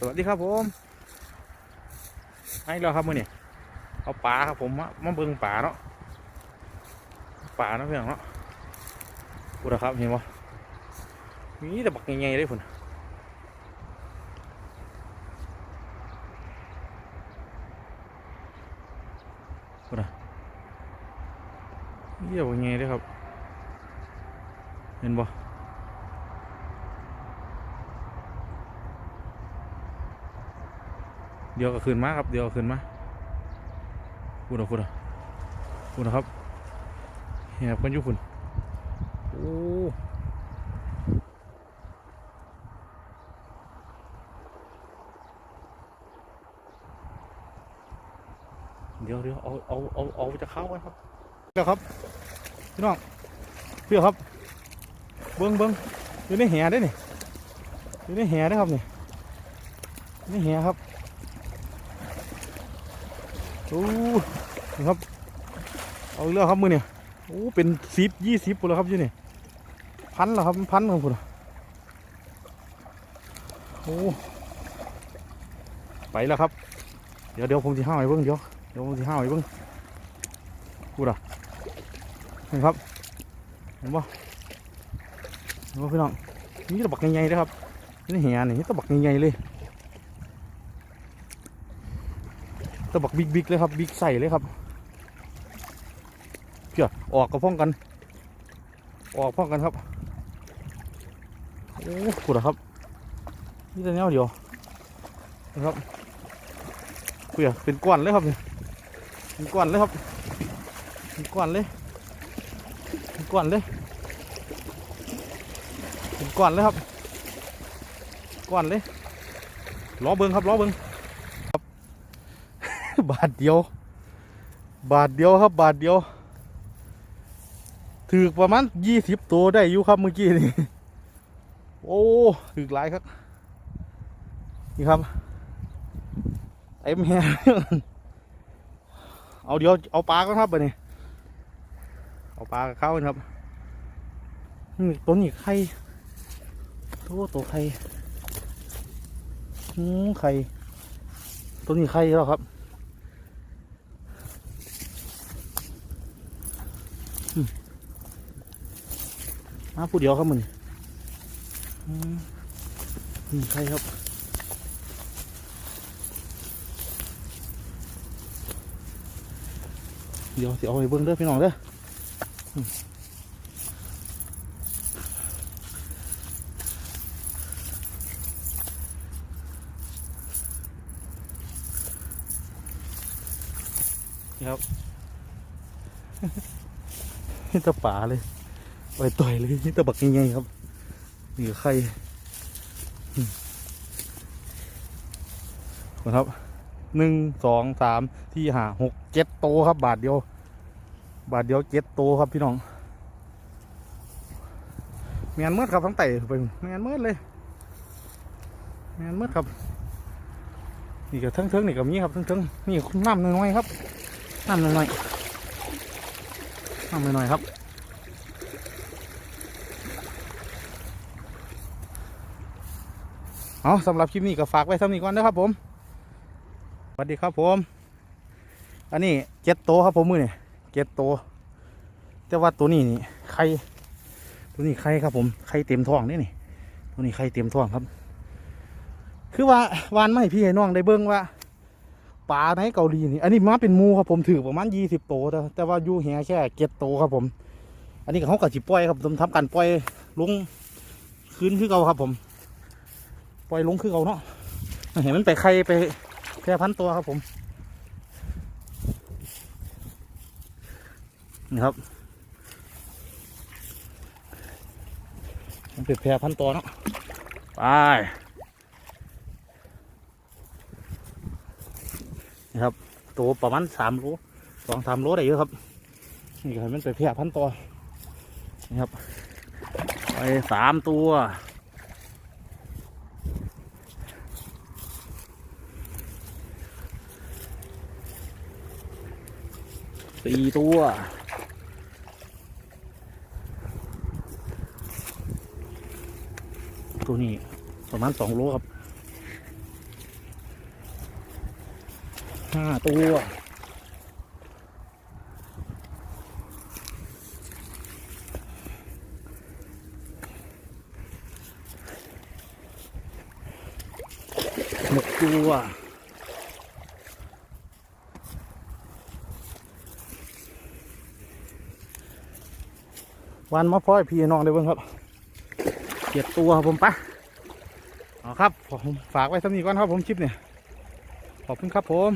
สวัสดีครับผมให้เราครับมือนี่เอาปลาครับผมมามาเบิ่งปลาเนาะปลาเนาะเพื่อนเนาะพูดนะครับเห็นปะมีแต่บักใหญ่ๆเลยพุ่นพูดนะมีแต่บักใหญ่เลยครับ เห็นปะ เดี๋ยวก็ขึ้นมาครับ เดี๋ยวก็ขึ้นมาพูดเอาพูดเอาพูดนะครับแหบกันอยู่คุณโอ้เดี๋ยวเดี๋ยวเอาเอาเอาเอาจะเข้ากันครับเดี๋ยวครับพี่น้องเพี่ยวครับ เบิ้งเบิ้งอยู่ในแหได้นี่อยู่ในแหได้ครับนี่อยู่ในแหครับ โอ้ครับ เอาอีกแล้วครับมือเนี่ยโอ้เป็นสิบยี่สิบปุ๊แล้วครับยี่นี่พันแล้วครับพันของคุณโอ้ไปแล้วครับ เดี๋ยวเดี๋ยวผมจะห้าไว้เบิ้งเดี๋ยวเดี๋ยวผมจะห้าไว้เบิ้งพูดอะเห็นครับเห็นปะเห็นปะพี่น้องนี่ตะบักใหญ่ๆนะครับนี่เหียนี่ตะบักใหญ่ๆเลย ตะบักบิ๊กบิ๊กเลยครับบิ๊กใส่เลยครับเพี่ยออกกับพ้องกัน ออกพ้องกันครับโอ้ขุดอะครับนี่แต่แนวเดียวนะครับเพี่ยเป็นก้อนเลยครับเป็นก้อนเลยครับเป็นก้อนเลยเป็นก้อนเลยเป็นก้อนเลยครับก้อนเลยล้อเบิ้งครับล้อเบิ้ง บาทเดียว บาทเดียวครับบาทเดียว ถือประมาณยี่สิบตัวได้อยู่ครับเมื่อกี้นี่โอ้ถือหลายครับ นี่ครับเต็มแฮเอาเดี๋ยวเอาปลาก็ครับไปนี่เอาปลาเข้ากันครับนี่ตัวนี้ไข่ตัวตัวไข่อืมไข่ตัวนี้ไข่แล้วครับ มาผู้เดียวครับมึงอืมนี่ใครครับเดี๋ยวสิเอาไปเบิ้งเด้อพี่น้องเด้อครับ นี่ตะป่าเลยไปต่อยเลยนี่ตะบักยังไงครับนี่ใครนะครับหนึ่งสองสามที่หาหกเจ็ดโตวครับ บาทเดียว บาทเดียวเจ็ดโตวครับพี่น้องแมนมืดครับทั้งไต่ไปแมนมืดเลยแมนมืดครับนี่ก็ทั้งเทิงนี่ก็มีครับทั้งเทิงนี่น้ำน้อยๆครับน้ำน้อยๆ น้ำน้อยครับ เอาสำหรับคลิปนี้ก็ฝากไว้เท่านี้ก่อนนะครับผม สวัสดีครับผม อันนี้เจ็ดโตครับผมมือนี่เจ็ดโต แต่ว่าตัวนี้นี่ไข่ตัวนี้ไข่ครับผมไข่เต็มท้องนี่นี่ตัวนี้ไข่เต็มท้องครับ คือว่าวานไม่พี่ให้น้องได้เบิ้งว่า ปลาในเกาหลีนี่อันนี้มาเป็นมูครับผมถือประมาณยี่สิบโตวแต่ว่าอยู่แหแค่เจ็ดโตครับผม อันนี้เขากับจิปล่อยครับผมทำการปล่อยลงคืนคือเก่าครับ ผม ปล่อยลงคือเขาเนาะเห็นมันไปไข่ไปแพร่พันตัวครับผมนี่ครับมันเป็นแพร่พันตัวเนาะไป นี่ครับ ตัวประมาณสามโลสองสามโลได้เยอะครับ นี่ก็ให้มันไปแพร่พันตัวนี่ครับ ไปสามตัวสี่ตัวตัวนี้ประมาณสองโลครับ ห้าตัวหกตัววันมาพ่อยพี่น้องได้เบิ่งครับเจ็ดตัวครับผมปะเอครับผมฝากไว้สำนีก่อนครับผมคลิปเนี่ยขอบคุณครับผม